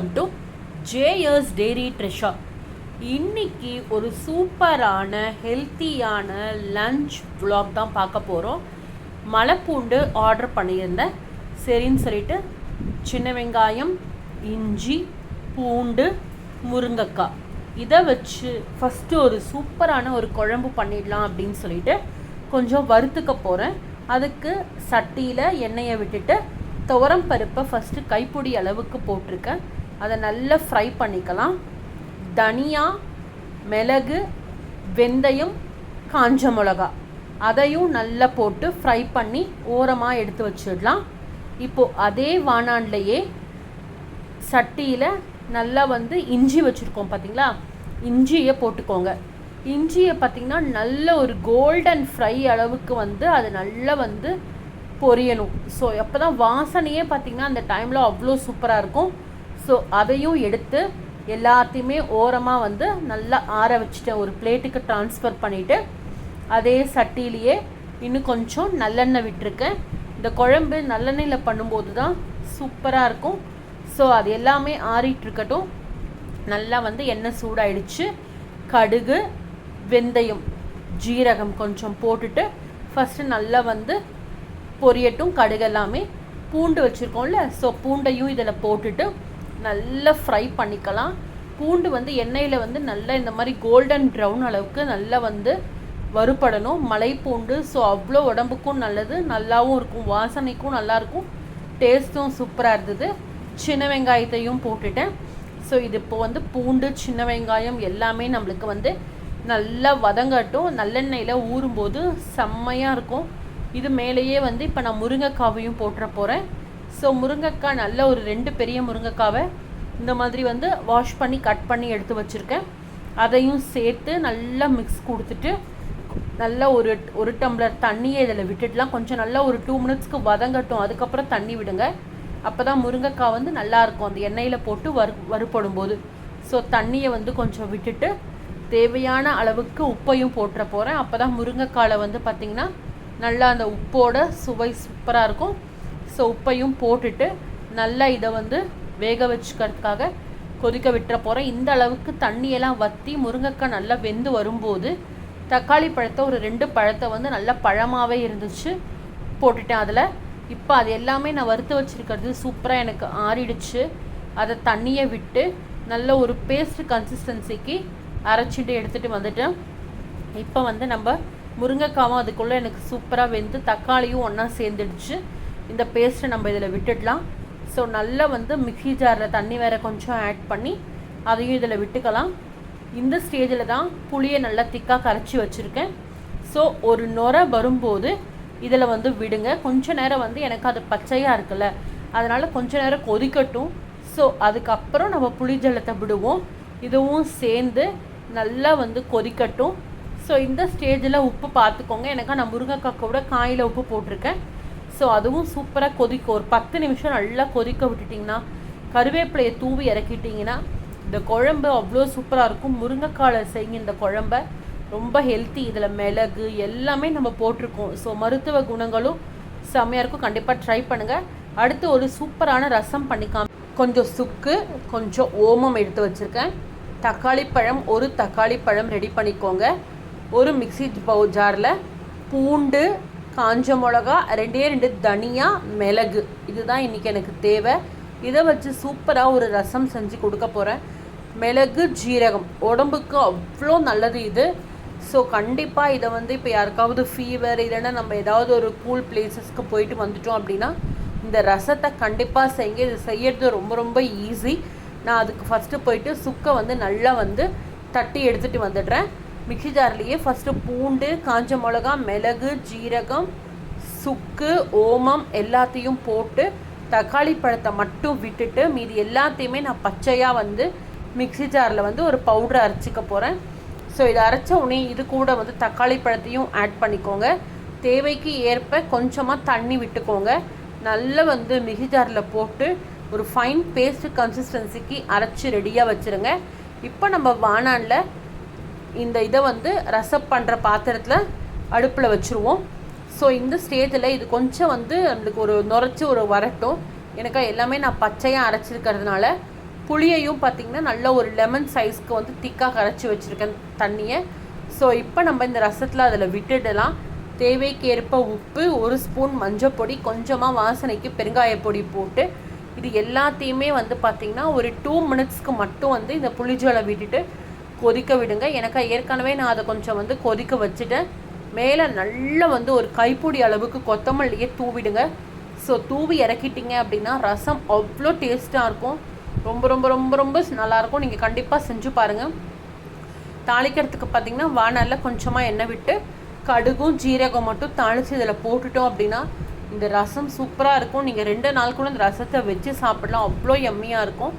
Welcome to ஜேயர்ஸ் dairy ட்ரெஷா இன்னைக்கு ஒரு சூப்பரான ஹெல்த்தியான லஞ்ச் vlog தான் பார்க்க போகிறோம் மலைப்பூண்டு ஆர்டர் பண்ணியிருந்தேன். சரின்னு சொல்லிட்டு சின்ன வெங்காயம் இஞ்சி பூண்டு முருங்கக்காய். இதை வச்சு ஃபஸ்ட்டு ஒரு சூப்பரான ஒரு குழம்பு பண்ணிடலாம் அப்படின்னு சொல்லிட்டு கொஞ்சம் வறுத்துக்க போகிறேன் அதுக்கு சட்டியில் எண்ணெயை விட்டுட்டு துவரம் பருப்பை ஃபஸ்ட்டு கைப்பிடி அளவுக்கு போட்டிருக்கேன். அதை நல்லா ஃப்ரை பண்ணிக்கலாம். தனியா மிளகு வெந்தயம் காஞ்ச மிளகா. அதையும் நல்லா போட்டு ஃப்ரை பண்ணி ஓரமாக எடுத்து வச்சிடலாம். இப்போது அதே வானான்லையே சட்டியில் நல்லா வந்து இஞ்சி வச்சுருக்கோம் பார்த்தீங்களா இஞ்சியை போட்டுக்கோங்க. இஞ்சியை பார்த்தீங்கன்னா நல்ல ஒரு கோல்டன் ஃப்ரை அளவுக்கு வந்து அது நல்லா வந்து பொரியணும். ஸோ அப்போ தான் வாசனையே பார்த்தீங்கன்னா அந்த டைமில் அவ்வளோ சூப்பராக இருக்கும். ஸோ அதையும் எடுத்து எல்லாத்தையுமே ஓரமாக வந்து நல்லா ஆற வச்சுட்டேன் ஒரு பிளேட்டுக்கு ட்ரான்ஸ்ஃபர் பண்ணிவிட்டு அதே சட்டியிலேயே இன்னும் கொஞ்சம் நல்லெண்ணெய் விட்டுருக்கேன். இந்த குழம்பு நல்லெண்ணெயில் பண்ணும்போது தான் சூப்பராக இருக்கும். ஸோ அது எல்லாமே ஆறிட்டுருக்கட்டும் நல்லா வந்து எண்ணெய் சூடாயிடுச்சு. கடுகு வெந்தயம் ஜீரகம் கொஞ்சம் போட்டுட்டு ஃபஸ்ட்டு நல்லா வந்து பொரியட்டும் கடுகு எல்லாமே பூண்டு வச்சுருக்கோம்ல ஸோ பூண்டையும் இதில் போட்டுட்டு நல்லா ஃப்ரை பண்ணிக்கலாம். பூண்டு வந்து எண்ணெயில் வந்து நல்லா இந்த மாதிரி கோல்டன் ப்ரௌன் அளவுக்கு நல்லா வந்து வறுபடணும். மலை பூண்டு ஸோ அவ்வளோ உடம்புக்கும் நல்லது. நல்லாவும் இருக்கும். வாசனைக்கும் நல்லாயிருக்கும் டேஸ்ட்டும் சூப்பராக இருந்தது. சின்ன வெங்காயத்தையும் போட்டுட்டேன். ஸோ இது இப்போ வந்து பூண்டு சின்ன வெங்காயம் எல்லாமே நம்மளுக்கு வந்து நல்லா வதங்கட்டும். நல்லெண்ணெயில் ஊறும்போது செம்மையாக இருக்கும். இது மேலேயே வந்து இப்போ நான் முருங்கைக்காவையும் போட்டுற போகிறேன் ஸோ முருங்கைக்காய் நல்ல ஒரு ரெண்டு பெரிய முருங்கைக்காவை இந்த மாதிரி வந்து வாஷ் பண்ணி கட் பண்ணி எடுத்து வச்சுருக்கேன். அதையும் சேர்த்து நல்லா மிக்ஸ் கொடுத்துட்டு நல்லா ஒரு ஒரு டம்ளர் தண்ணியை இதில் விட்டுட்டுலாம் கொஞ்சம் நல்லா ஒரு டூ மினிட்ஸ்க்கு வதங்கட்டும். அதுக்கப்புறம் தண்ணி விடுங்க. அப்போ தான் முருங்கைக்காய் வந்து நல்லாயிருக்கும் அந்த எண்ணெயில் போட்டு வறு வறுப்படும் போது ஸோ தண்ணியை வந்து கொஞ்சம் விட்டுட்டு தேவையான அளவுக்கு உப்பையும் போட்டுற போகிறேன் அப்போ தான் முருங்கைக்காயில் வந்து பார்த்திங்கன்னா நல்லா அந்த உப்போட சுவை சூப்பராக இருக்கும். ஸோ உப்பையும் போட்டுட்டு நல்லா இதை வந்து வேக வச்சுக்கிறதுக்காக கொதிக்க விட்டுற போகிறேன் இந்த அளவுக்கு தண்ணியெல்லாம் வற்றி முருங்கைக்காய் நல்லா வெந்து வரும்போது தக்காளி பழத்தை ஒரு ரெண்டு பழத்தை வந்து நல்லா பழமாகவே இருந்துச்சு போட்டுட்டேன் அதில். இப்போ அது எல்லாமே நான் வறுத்து வச்சுருக்கிறது சூப்பராக எனக்கு ஆறிடுச்சு. அதை தண்ணியை விட்டு நல்ல ஒரு பேஸ்ட் கன்சிஸ்டன்சிக்கு அரைச்சிட்டு எடுத்துகிட்டு வந்துட்டேன். இப்போ வந்து நம்ம முருங்கைக்காவும் அதுக்குள்ளே எனக்கு சூப்பராக வெந்து தக்காளியும் ஒன்றா சேர்ந்துடுச்சு. இந்த பேஸ்ட்டை நம்ம இதில் விட்டுடலாம். ஸோ நல்லா வந்து மிக்ஸி ஜாரில் தண்ணி வேறு கொஞ்சம் ஆட் பண்ணி அதையும் இதில் விட்டுக்கலாம். இந்த ஸ்டேஜில் தான் புளியை நல்லா திக்காக கரைச்சி வச்சுருக்கேன். ஸோ ஒரு நுரை வரும்போது இதில் வந்து விடுங்க. கொஞ்ச நேரம் வந்து எனக்கு அது பச்சையாக இருக்குல்ல அதனால் கொஞ்ச நேரம் கொதிக்கட்டும். ஸோ அதுக்கப்புறம் நம்ம புளி ஜலத்தை விடுவோம். இதுவும் சேர்ந்து நல்லா வந்து கொதிக்கட்டும். ஸோ இந்த ஸ்டேஜில் உப்பு பார்த்துக்கோங்க. எனக்கு நான் முருங்கைக்காய் கூட காயில் உப்பு போட்டிருக்கேன். ஸோ அதுவும் சூப்பராக கொதிக்கும் ஒரு பத்து நிமிஷம் நல்லா கொதிக்க விட்டுட்டிங்கன்னா கருவேப்பிலையை தூவி இறக்கிட்டிங்கன்னா இந்த குழம்பு அவ்வளோ சூப்பராக இருக்கும். முருங்கைக்காலை செய்யுங்க இந்த குழம்ப. ரொம்ப ஹெல்த்தி இதில் மிளகு எல்லாமே நம்ம போட்டிருக்கோம். ஸோ மருத்துவ குணங்களும் செம்மையாக இருக்கும். கண்டிப்பாக ட்ரை பண்ணுங்கள் அடுத்து ஒரு சூப்பரான ரசம் பண்ணிக்காம கொஞ்சம் சுக்கு கொஞ்சம் ஓமம் எடுத்து வச்சுருக்கேன். தக்காளி பழம் ஒரு தக்காளி பழம் ரெடி பண்ணிக்கோங்க. ஒரு மிக்ஸி பவு ஜாரில் பூண்டு காஞ்ச மிளகா ரெண்டே ரெண்டு தனியா மிளகு. இதுதான் இன்றைக்கி எனக்கு தேவை. இதை வச்சு சூப்பராக ஒரு ரசம் செஞ்சு கொடுக்க போகிறேன் மிளகு ஜீரகம். உடம்புக்கு அவ்வளோ நல்லது இது. ஸோ கண்டிப்பாக இதை வந்து இப்போ யாருக்காவது ஃபீவர் இல்லைன்னா நம்ம ஏதாவது ஒரு கூல் பிளேசஸ்க்கு போயிட்டு வந்துட்டோம் அப்படின்னா இந்த ரசத்தை கண்டிப்பாக செய்யுங்க. இது செய்யறது ரொம்ப ரொம்ப ஈஸி நான் அதுக்கு ஃபஸ்ட்டு போயிட்டு சுக்கை வந்து நல்லா வந்து தட்டி எடுத்துகிட்டு வந்துடுறேன். மிக்ஸி ஜார்லேயே ஃபஸ்ட்டு பூண்டு காஞ்ச மிளகா மிளகு ஜீரகம் சுக்கு ஓமம் எல்லாத்தையும் போட்டு தக்காளி பழத்தை மட்டும் விட்டுட்டு மீதி எல்லாத்தையுமே நான் பச்சையாக வந்து மிக்ஸி ஜாரில் வந்து ஒரு பவுடர் அரைச்சிக்க போகிறேன் ஸோ இதை அரைச்ச உடனே இது கூட வந்து தக்காளி பழத்தையும் ஆட் பண்ணிக்கோங்க. தேவைக்கு ஏற்ப கொஞ்சமாக தண்ணி விட்டுக்கோங்க. நல்லா வந்து மிக்சி ஜாரில் போட்டு ஒரு ஃபைன் பேஸ்ட் கன்சிஸ்டன்சிக்கு அரைச்சி ரெடியாக வச்சுருங்க. இப்போ நம்ம வானானில் இந்த இதை வந்து ரசப் பண்ணுற பாத்திரத்தில் அடுப்பில் வச்சுருவோம். ஸோ இந்த ஸ்டேஜில் இது கொஞ்சம் வந்து நம்மளுக்கு ஒரு நுரைச்சி ஒரு வரட்டும். எனக்கு எல்லாமே நான் பச்சையாக அரைச்சிருக்கிறதுனால புளியையும் பார்த்திங்கன்னா நல்ல ஒரு லெமன் சைஸ்க்கு வந்து திக்காக கரைச்சி வச்சுருக்கேன் தண்ணியை. ஸோ இப்போ நம்ம இந்த ரசத்தில் அதில் விட்டுடலாம். தேவைக்கேற்ப உப்பு ஒரு ஸ்பூன் மஞ்சள் பொடி கொஞ்சமாக வாசனைக்கு பெருங்காய பொடி போட்டு இது எல்லாத்தையுமே வந்து பார்த்திங்கன்னா ஒரு டூ மினிட்ஸ்க்கு மட்டும் வந்து இந்த புளிஜோலை விட்டுட்டு கொதிக்க விடுங்க. எனக்கு ஏற்கனவே நான் அதை கொஞ்சம் வந்து கொதிக்க வச்சுட்டேன். மேலே நல்லா வந்து ஒரு கைப்பிடி அளவுக்கு கொத்தமல்லியே தூவிடுங்க. ஸோ தூவி இறக்கிட்டீங்க அப்படின்னா ரசம் அவ்வளோ டேஸ்ட்டாக இருக்கும். ரொம்ப ரொம்ப ரொம்ப ரொம்ப நல்லாயிருக்கும் நீங்கள் கண்டிப்பாக செஞ்சு பாருங்கள் தாளிக்கிறதுக்கு பார்த்தீங்கன்னா வானலில் கொஞ்சமாக எண்ணெய் விட்டு கடுகும் ஜீரகம் மட்டும் தாளித்து இதில் போட்டுட்டோம் அப்படின்னா இந்த ரசம் சூப்பராக இருக்கும். நீங்கள் ரெண்டு நாள் கூட இந்த ரசத்தை வச்சு சாப்பிடலாம். அவ்வளோ எம்மியாக இருக்கும்.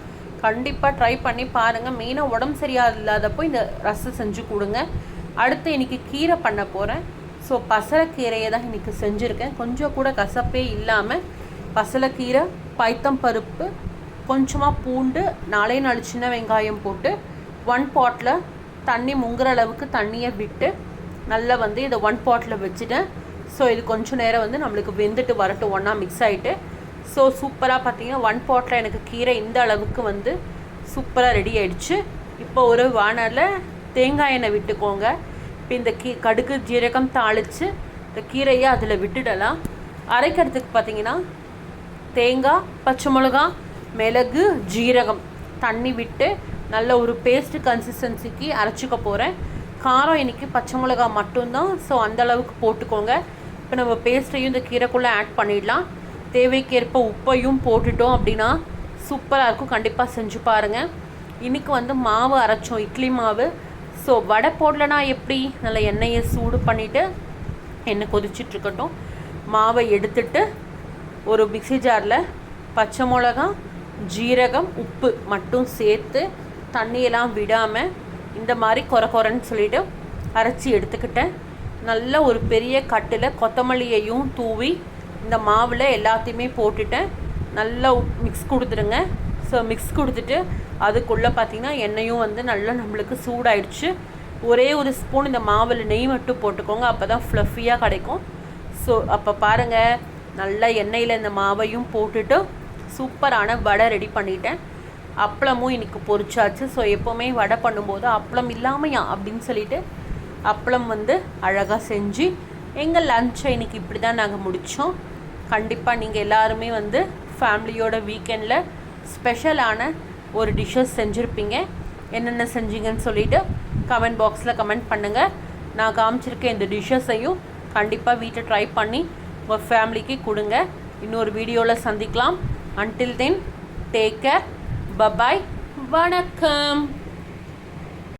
கண்டிப்பாக ட்ரை பண்ணி பாருங்கள் மெயினாக உடம்பு சரியாக இல்லாதப்போ இந்த ரசம் செஞ்சு கொடுங்க. அடுத்து இன்றைக்கி கீரை பண்ண போகிறேன் ஸோ பசலைக்கீரையை தான் இன்றைக்கி செஞ்சுருக்கேன். கொஞ்சம் கூட கசப்பே இல்லாமல் பசலைக்கீரை பைத்தம் பருப்பு கொஞ்சமாக பூண்டு நாலே நாலு சின்ன வெங்காயம் போட்டு ஒன் பாட்டில் தண்ணி முங்குற அளவுக்கு தண்ணியை விட்டு நல்லா வந்து இதை ஒன் பாட்டில் வச்சுட்டேன். ஸோ இது கொஞ்சம் நேரம் வந்து நம்மளுக்கு வெந்துட்டு வரட்டும். ஒன்றா மிக்ஸ் ஆகிட்டு ஸோ சூப்பராக பார்த்தீங்கன்னா ஒன் பாட்டில் எனக்கு கீரை இந்த அளவுக்கு வந்து சூப்பராக ரெடி ஆயிடுச்சு. இப்போ ஒரு வானரில் தேங்காய் எண்ணெய் விட்டுக்கோங்க. இப்போ இந்த கீ கடுகு ஜீரகம் தாளித்து இந்த கீரையை அதில் விட்டுடலாம். அரைக்கிறதுக்கு பார்த்தீங்கன்னா தேங்காய் பச்சை மிளகா மிளகு ஜீரகம் தண்ணி விட்டு நல்ல ஒரு பேஸ்ட் கன்சிஸ்டன்சிக்கு அரைச்சிக்க போகிறேன் காரம் இன்றைக்கி பச்சை மிளகா மட்டும்தான். ஸோ அந்தளவுக்கு போட்டுக்கோங்க. இப்போ நம்ம பேஸ்ட்டையும் இந்த கீரைக்குள்ளே ஆட் பண்ணிடலாம். தேவைக்கேற்ப உப்பையும் போட்டுட்டோம் அப்படின்னா சூப்பராக இருக்கும். கண்டிப்பாக செஞ்சு பாருங்கள் இன்றைக்கி வந்து மாவு அரைச்சோம் இட்லி மாவு. ஸோ வடை போடலனா எப்படி? நல்ல எண்ணெயை சூடு பண்ணிவிட்டு எண்ணெய் கொதிச்சிட்ருக்கட்டும் மாவை எடுத்துட்டு ஒரு மிக்சி ஜாரில் பச்சை மிளகா ஜீரகம் உப்பு மட்டும் சேர்த்து தண்ணியெல்லாம் விடாமல் இந்த மாதிரி கொர கொரன்னு சொல்லிவிட்டு அரைச்சி எடுத்துக்கிட்டேன். நல்ல ஒரு பெரிய கட்டில் கொத்தமல்லியையும் தூவி இந்த மாவில் எல்லாத்தையுமே போட்டுட்டேன் நல்லா மிக்ஸ் கொடுத்துருங்க ஸோ மிக்ஸ் கொடுத்துட்டு அதுக்குள்ளே பார்த்திங்கன்னா எண்ணெயும் வந்து நல்லா நம்மளுக்கு சூடாயிடுச்சு. ஒரே ஒரு ஸ்பூன் இந்த மாவில் நெய் மட்டும் போட்டுக்கோங்க அப்போ தான் ஃப்ளஃபியாக கிடைக்கும். ஸோ அப்போ பாருங்கள் நல்லா எண்ணெயில் இந்த மாவையும் போட்டுட்டு சூப்பரான வடை ரெடி பண்ணிட்டேன். அப்பளமும் இன்றைக்கி பொரிச்சாச்சு. ஸோ எப்போவுமே வடை பண்ணும்போது அப்பளம் இல்லாமையா அப்படின்னு சொல்லிட்டு அப்பளம் வந்து அழகாக செஞ்சு எங்கள் லஞ்சை இன்றைக்கி இப்படி தான் நாங்கள் முடித்தோம் கண்டிப்பாக நீங்கள் எல்லாருமே வந்து ஃபேமிலியோட வீக்கெண்டில் ஸ்பெஷலான ஒரு டிஷ்ஷஸ் செஞ்சுருப்பீங்க. என்னென்ன செஞ்சீங்கன்னு சொல்லிவிட்டு கமெண்ட் பாக்ஸில் கமெண்ட் பண்ணுங்கள் நான் காமிச்சிருக்க இந்த டிஷ்ஷஸையும் கண்டிப்பாக வீட்டை ட்ரை பண்ணி உங்கள் ஃபேமிலிக்கு கொடுங்க. இன்னொரு வீடியோவில் சந்திக்கலாம். Until then take care bye bye வணக்கம்.